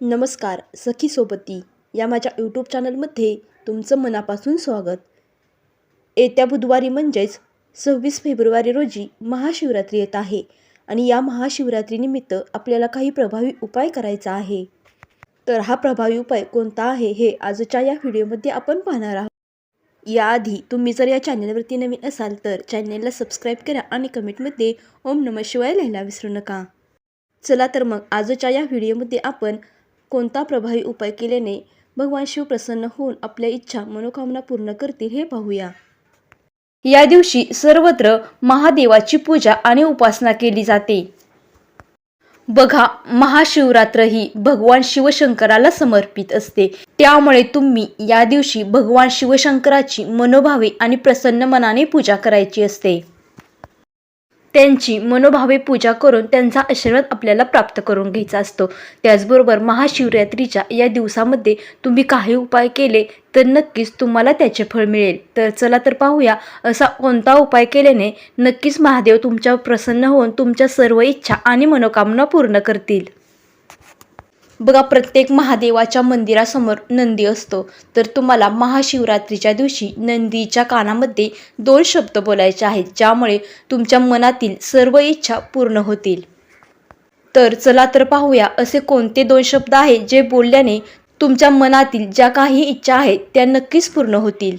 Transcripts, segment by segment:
नमस्कार सखी सोबती. या माझ्या यूट्यूब चॅनलमध्ये तुमचं मनापासून स्वागत. येत्या बुधवारी म्हणजेच सव्वीस फेब्रुवारी रोजी महाशिवरात्री येत आहे आणि या महाशिवरात्रीनिमित्त आपल्याला काही प्रभावी उपाय करायचा आहे. तर हा प्रभावी उपाय कोणता आहे हे आजच्या या व्हिडिओमध्ये आपण पाहणार आहोत. याआधी तुम्ही जर या चॅनलवरती नवीन असाल तर चॅनलला सबस्क्राईब करा आणि कमेंटमध्ये ओम नम शिवाय लिहायला विसरू नका. चला तर मग आजच्या या व्हिडिओमध्ये आपण कोणता प्रभावी उपाय केल्याने भगवान शिव प्रसन्न होऊन आपल्या इच्छा मनोकामना पूर्ण करतील हे पाहूया. या दिवशी सर्वत्र महादेवाची पूजा आणि उपासना केली जाते. बघा महाशिवरात्र ही भगवान शिवशंकराला समर्पित असते. त्यामुळे तुम्ही या दिवशी भगवान शिवशंकराची मनोभावे आणि प्रसन्न मनाने पूजा करायची असते. त्यांची मनोभावे पूजा करून त्यांचा आशीर्वाद आपल्याला प्राप्त करून घ्यायचा असतो. त्याचबरोबर महाशिवरात्रीच्या या दिवसामध्ये तुम्ही काही उपाय केले तर नक्कीच तुम्हाला त्याचे फळ मिळेल. तर चला तर पाहूया असा कोणता उपाय केल्याने नक्कीच महादेव तुमच्यावर प्रसन्न होऊन तुमच्या सर्व इच्छा आणि मनोकामना पूर्ण करतील. बघा प्रत्येक महादेवाच्या मंदिरासमोर नंदी असतो. तर तुम्हाला महाशिवरात्रीच्या दिवशी नंदीच्या कानामध्ये दोन शब्द बोलायचे आहेत ज्यामुळे तुमच्या मनातील सर्व इच्छा पूर्ण होतील. तर चला तर पाहूया असे कोणते दोन शब्द आहेत जे बोलल्याने तुमच्या मनातील ज्या काही इच्छा आहेत त्या नक्कीच पूर्ण होतील?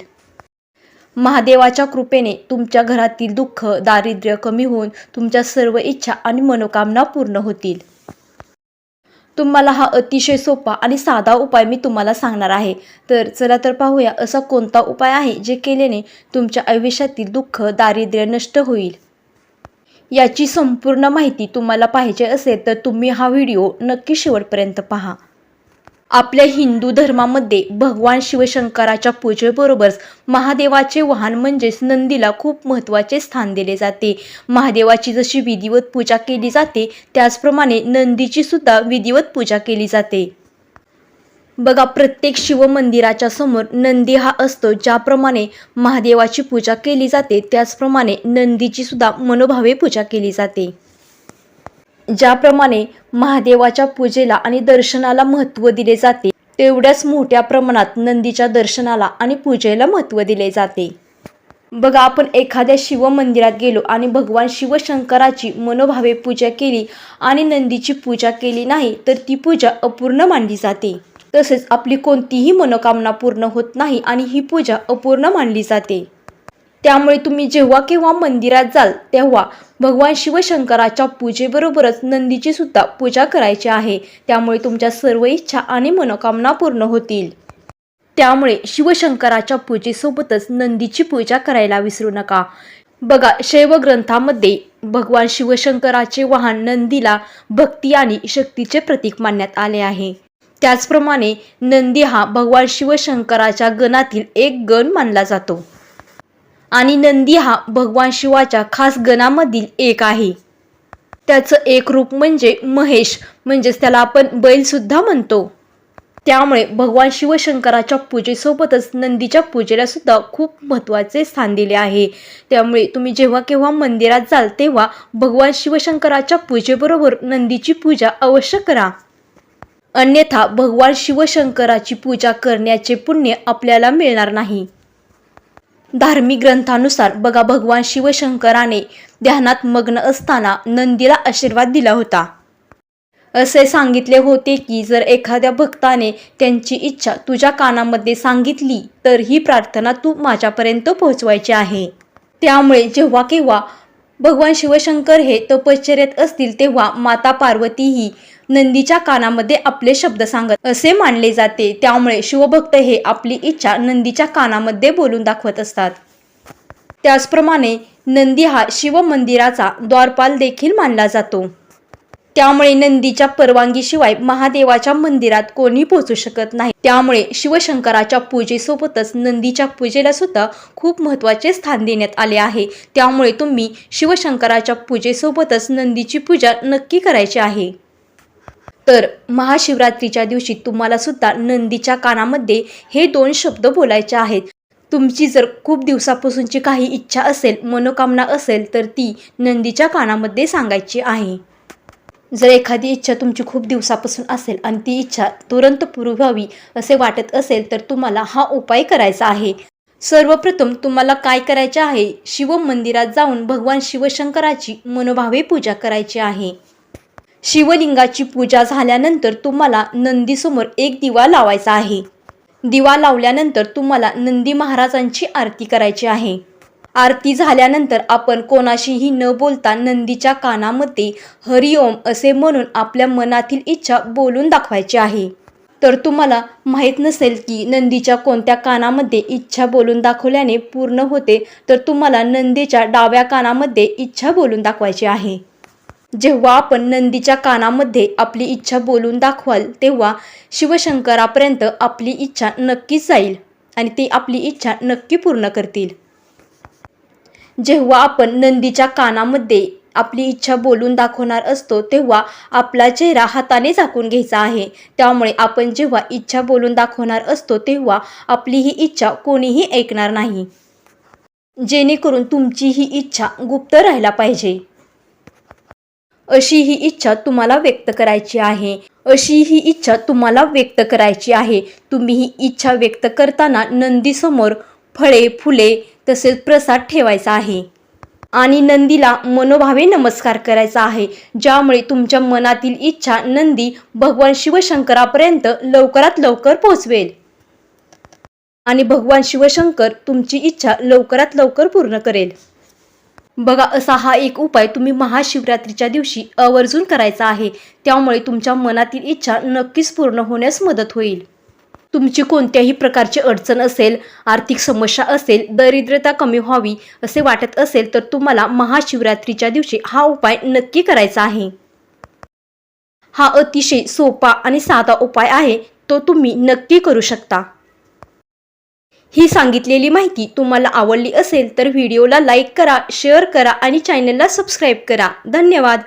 महादेवाच्या कृपेने तुमच्या घरातील दुःख दारिद्र्य कमी होऊन तुमच्या सर्व इच्छा आणि मनोकामना पूर्ण होतील. तुम्हाला हा अतिशय सोपा आणि साधा उपाय मी तुम्हाला सांगणार आहे. तर चला तर पाहूया असा कोणता उपाय आहे जे केल्याने तुमच्या आयुष्यातील दुःख दारिद्र्य नष्ट होईल. याची संपूर्ण माहिती तुम्हाला पाहिजे असेल तर तुम्ही हा व्हिडिओ नक्की शेवटपर्यंत पहा. आपल्या हिंदू धर्मामध्ये भगवान शिवशंकराच्या पूजेबरोबरच महादेवाचे वाहन म्हणजेच नंदीला खूप महत्त्वाचे स्थान दिले जाते. महादेवाची जशी विधिवत पूजा केली जाते त्याचप्रमाणे नंदीची सुद्धा विधिवत पूजा केली जाते. बघा प्रत्येक शिवमंदिराच्या समोर नंदी हा असतो ज्याप्रमाणे महादेवाची पूजा केली जाते त्याचप्रमाणे नंदीची सुद्धा मनोभावे पूजा केली जाते. ज्याप्रमाणे महादेवाच्या पूजेला आणि दर्शनाला महत्त्व दिले जाते तेवढ्याच मोठ्या प्रमाणात नंदीच्या दर्शनाला आणि पूजेला महत्त्व दिले जाते. बघा आपण एखाद्या शिवमंदिरात गेलो आणि भगवान शिवशंकराची मनोभावे पूजा केली आणि नंदीची पूजा केली नाही तर ती पूजा अपूर्ण मानली जाते. तसेच आपली कोणतीही मनोकामना पूर्ण होत नाही आणि ही पूजा अपूर्ण मानली जाते. त्यामुळे तुम्ही जेव्हा केव्हा मंदिरात जाल तेव्हा भगवान शिवशंकराच्या पूजेबरोबरच नंदीची सुद्धा पूजा करायची आहे. त्यामुळे तुमच्या सर्व इच्छा आणि मनोकामना पूर्ण होतील. त्यामुळे शिवशंकराच्या पूजेसोबतच नंदीची पूजा करायला विसरू नका. बघा शैव ग्रंथामध्ये भगवान शिवशंकराचे वाहन नंदीला भक्ती आणि शक्तीचे प्रतीक मानण्यात आले आहे. त्याचप्रमाणे नंदी हा भगवान शिवशंकराच्या गणातील एक गण मानला जातो. आणि नंदी हा भगवान शिवाच्या खास गणामधील एक आहे. त्याचं एक रूप म्हणजे महेश म्हणजेच त्याला आपण बैलसुद्धा म्हणतो. त्यामुळे भगवान शिवशंकराच्या पूजेसोबतच नंदीच्या पूजेला सुद्धा खूप महत्त्वाचे स्थान दिले आहे. त्यामुळे तुम्ही जेव्हा केव्हा मंदिरात जाल तेव्हा भगवान शिवशंकराच्या पूजेबरोबर नंदीची पूजा अवश्य करा. अन्यथा भगवान शिवशंकराची पूजा करण्याचे पुण्य आपल्याला मिळणार नाही. धार्मिक ग्रंथानुसार बघा भगवान शिवशंकराने ध्यानात मग्न असताना नंदीला आशीर्वाद दिला होता. असे सांगितले होते की जर एखाद्या भक्ताने त्यांची इच्छा तुझ्या कानामध्ये सांगितली तर ही प्रार्थना तू माझ्यापर्यंत पोहोचवायची आहे. त्यामुळे जेव्हा केव्हा भगवान शिवशंकर हे तपश्चर्यात असतील तेव्हा माता पार्वती ही नंदीच्या कानामध्ये आपले शब्द सांगत असे मानले जाते. त्यामुळे शिवभक्त हे आपली इच्छा नंदीच्या कानामध्ये बोलून दाखवत असतात. त्याचप्रमाणे नंदी हा शिव मंदिराचा द्वारपाल देखील मानला जातो. त्यामुळे नंदीच्या परवानगीशिवाय महादेवाच्या मंदिरात कोणी पोहोचू शकत नाही. त्यामुळे शिवशंकराच्या पूजेसोबतच नंदीच्या पूजेला सुद्धा खूप महत्त्वाचे स्थान देण्यात आले आहे. त्यामुळे तुम्ही शिवशंकराच्या पूजेसोबतच नंदीची पूजा नक्की करायची आहे. तर महाशिवरात्रीच्या दिवशी तुम्हाला सुद्धा नंदीच्या कानामध्ये हे दोन शब्द बोलायचे आहेत. तुमची जर खूप दिवसापासूनची काही इच्छा असेल मनोकामना असेल तर ती नंदीच्या कानामध्ये सांगायची आहे. जर एखादी इच्छा तुमची खूप दिवसापासून असेल आणि ती इच्छा तुरंत पूर्ण व्हावी असे वाटत असेल तर तुम्हाला हा उपाय करायचा आहे. सर्वप्रथम तुम्हाला काय करायचे आहे? शिव मंदिरात जाऊन भगवान शिवशंकराची मनोभावे पूजा करायची आहे. शिवलिंगाची पूजा झाल्यानंतर तुम्हाला नंदीसमोर एक दिवा लावायचा आहे. दिवा लावल्यानंतर तुम्हाला नंदी महाराजांची आरती करायची आहे. आरती झाल्यानंतर आपण कोणाशीही न बोलता नंदीच्या कानामध्ये हरिओम असे म्हणून आपल्या मनातील इच्छा बोलून दाखवायची आहे. तर तुम्हाला माहीत नसेल की नंदीच्या कोणत्या कानामध्ये इच्छा बोलून दाखवल्याने पूर्ण होते तर तुम्हाला नंदीच्या डाव्या कानामध्ये इच्छा बोलून दाखवायची आहे. जेव्हा आपण नंदीच्या कानामध्ये आपली इच्छा बोलून दाखवाल तेव्हा शिवशंकरापर्यंत आपली इच्छा नक्कीच जाईल आणि ती आपली इच्छा नक्की पूर्ण करतील. जेव्हा आपण नंदीच्या कानामध्ये आपली इच्छा बोलून दाखवणार असतो तेव्हा आपला चेहरा हाताने झाकून घ्यायचा आहे. त्यामुळे आपण जेव्हा इच्छा बोलून दाखवणार असतो तेव्हा आपली ही इच्छा कोणीही ऐकणार नाही. जेणेकरून तुमची ही इच्छा गुप्त राहायला पाहिजे. अशी ही इच्छा तुम्हाला व्यक्त करायची आहे. अशी ही इच्छा तुम्हाला व्यक्त करायची आहे. तुम्ही ही इच्छा व्यक्त करताना नंदीसमोर फळे फुले तसेच प्रसाद ठेवायचा आहे. आणि नंदीला मनोभावे नमस्कार करायचा आहे. ज्यामुळे तुमच्या मनातील इच्छा नंदी भगवान शिवशंकरापर्यंत लवकरात लवकर पोहोचवेल. आणि भगवान शिवशंकर तुमची इच्छा लवकरात लवकर पूर्ण करेल. बघा असा हा एक उपाय तुम्ही महाशिवरात्रीच्या दिवशी आवर्जून करायचा आहे. त्यामुळे तुमच्या मनातील इच्छा नक्कीच पूर्ण होण्यास मदत होईल. तुमची कोणत्याही प्रकारची अडचण असेल आर्थिक समस्या असेल दरिद्रता कमी व्हावी असे वाटत असेल तर तुम्हाला महाशिवरात्रीच्या दिवशी हा उपाय नक्की करायचा आहे. हा अतिशय सोपा आणि साधा उपाय आहे तो तुम्ही नक्की करू शकता. ही सांगितलेली माहिती तुम्हाला आवडली असेल तर व्हिडिओला लाईक करा शेअर करा आणि चॅनलला सबस्क्राईब करा. धन्यवाद.